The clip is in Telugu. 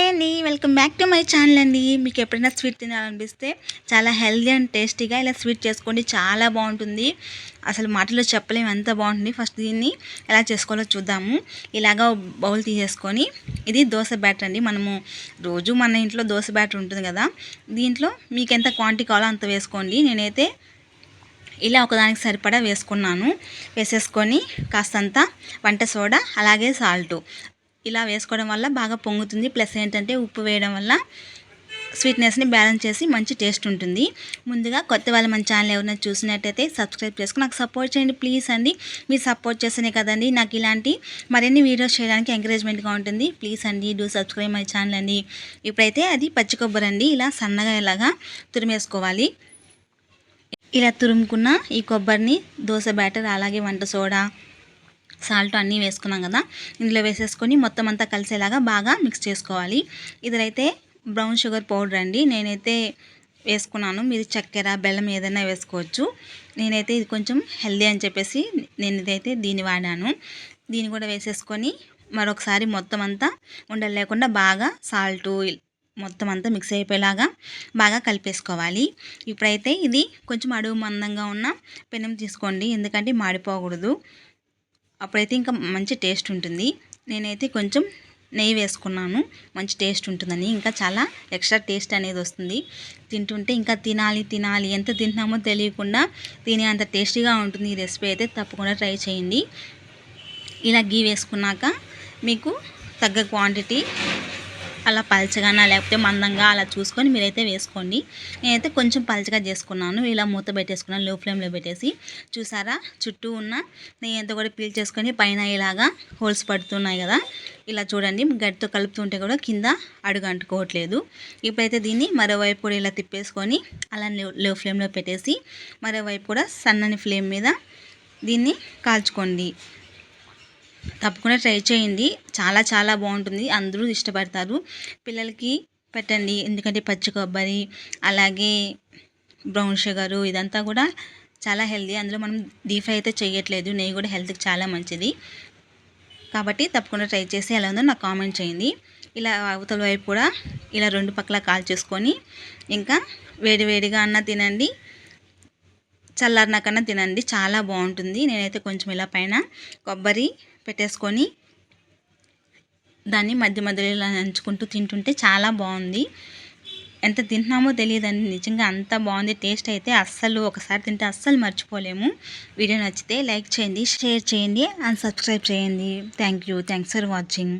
హాయ్ అండి welcome back to my channel అండి. మీకు ఎప్పుడైనా స్వీట్ తినాలనిపిస్తే చాలా హెల్దీ అండ్ టేస్టీగా ఇలా స్వీట్ చేసుకోండి చాలా బాగుంటుంది. అసలు మాటలో చెప్పలేము ఎంత బాగుంటుంది. ఫస్ట్ దీన్ని ఎలా చేసుకోవాలో చూద్దాము. ఇలాగా బౌల్ తీసేసుకొని ఇది దోశ బ్యాటర్ అండి. మనము రోజు మన ఇంట్లో దోశ బ్యాటర్ ఉంటుంది కదా దీంట్లో మీకు ఎంత క్వాంటిటీ కావాలో అంత వేసుకోండి. నేనైతే ఇలా ఒకదానికి సరిపడా వేసుకున్నాను. వేసేసుకొని కాస్తంత వంట సోడా అలాగే సాల్టు. ఇలా వేసుకోవడం వల్ల బాగా పొంగుతుంది. ప్లస్ ఏంటంటే ఉప్పు వేయడం వల్ల స్వీట్నెస్ని బ్యాలెన్స్ చేసి మంచి టేస్ట్ ఉంటుంది. ముందుగా కొత్త వాళ్ళు మన ఛానల్ ఎవరైనా చూసినట్టయితే సబ్స్క్రైబ్ చేసుకుని నాకు సపోర్ట్ చేయండి ప్లీజ్ అండి. మీరు సపోర్ట్ చేస్తేనే కదండి. నాకు ఇలాంటి మరిన్ని వీడియోస్ చేయడానికి ఎంకరేజ్మెంట్గా ఉంటుంది. ప్లీజ్ అండి డూ సబ్స్క్రైబ్ మై ఛానల్ అండి. ఇప్పుడైతే అది పచ్చి కొబ్బరి అండి. ఇలా సన్నగా ఇలాగా తురిమేసుకోవాలి. ఇలా తురుముకున్న ఈ కొబ్బరిని దోశ బ్యాటర్ అలాగే వంట సోడా సాల్ట్ అన్నీ వేసుకున్నాం కదా ఇందులో వేసేసుకొని మొత్తం అంతా కలిసేలాగా బాగా మిక్స్ చేసుకోవాలి. ఇదైతే బ్రౌన్ షుగర్ పౌడర్ అండి. నేనైతే వేసుకున్నాను. మీరు చక్కెర బెల్లం ఏదైనా వేసుకోవచ్చు. నేనైతే ఇది కొంచెం హెల్దీ అని చెప్పేసి నేను ఇదైతే దీన్ని వాడాను. దీన్ని కూడా వేసేసుకొని మరొకసారి మొత్తం అంతా ఉండలు లేకుండా బాగా సాల్టు మొత్తం అంతా మిక్స్ అయిపోయేలాగా బాగా కలిపేసుకోవాలి. ఇప్పుడైతే ఇది కొంచెం అడుగు మందంగా ఉన్న పెనం తీసుకోండి. ఎందుకంటే మాడిపోకూడదు. అప్పుడైతే ఇంకా మంచి టేస్ట్ ఉంటుంది. నేనైతే కొంచెం నెయ్యి వేసుకున్నాను. మంచి టేస్ట్ ఉంటుందని. ఇంకా చాలా ఎక్స్ట్రా టేస్ట్ అనేది వస్తుంది. తింటుంటే ఇంకా తినాలి తినాలి. ఎంత తింటున్నామో తెలియకుండా తినే అంత టేస్టీగా ఉంటుంది ఈ రెసిపీ అయితే తప్పకుండా ట్రై చేయండి. ఇలా గీ వేసుకున్నాక మీకు తగ్గ క్వాంటిటీ అలా పలచగానా లేకపోతే మందంగా అలా చూసుకొని మీరైతే వేసుకోండి. నేనైతే కొంచెం పలచగా చేసుకున్నాను. ఇలా మూత పెట్టేసుకున్నాను. లో ఫ్లేమ్లో పెట్టేసి చూసారా? చుట్టూ ఉన్న నెయ్యంతా కూడా పీల్ చేసుకొని పైన ఇలాగా హోల్స్ పడుతున్నాయి కదా? ఇలా చూడండి. గట్టితో కలుపుతుంటే కూడా కింద అడుగు అంటుకోవట్లేదు. ఇప్పుడైతే దీన్ని మరోవైపు కూడా ఇలా తిప్పేసుకొని అలా లో ఫ్లేమ్లో పెట్టేసి మరోవైపు కూడా సన్నని ఫ్లేమ్ మీద దీన్ని కాల్చుకోండి. తప్పకుండా ట్రై చేయండి. చాలా చాలా బాగుంటుంది. అందరూ ఇష్టపడతారు. పిల్లలకి పెట్టండి. ఎందుకంటే పచ్చి కొబ్బరి అలాగే బ్రౌన్ షుగరు ఇదంతా కూడా చాలా హెల్దీ అందులో మనం డీప్ ఫ్రై అయితే చేయట్లేదు. నెయ్యి కూడా హెల్త్కి చాలా మంచిది. కాబట్టి తప్పకుండా ట్రై చేసి ఎలా ఉందో నాకు కామెంట్ చేయండి. ఇలా అవతల వైపు కూడా ఇలా రెండు పక్కల కాల్ చేసుకొని ఇంకా వేడి వేడిగా అన్న తినండి. చల్లారినాకన్నా తినండి. చాలా బాగుంటుంది. నేనైతే కొంచెం ఇలా పైన కొబ్బరి పెట్టేసుకొని దాన్ని మధ్య మధ్యలో ఇలా నంచుకుంటూ తింటుంటే చాలా బాగుంది. ఎంత తింటున్నామో తెలియదండి. నిజంగా అంత బాగుంది. టేస్ట్ అయితే అస్సలు ఒకసారి తింటే అస్సలు మర్చిపోలేము. వీడియో నచ్చితే లైక్ చేయండి షేర్ చేయండి అండ్ సబ్స్క్రైబ్ చేయండి. Thank you. Thanks for watching.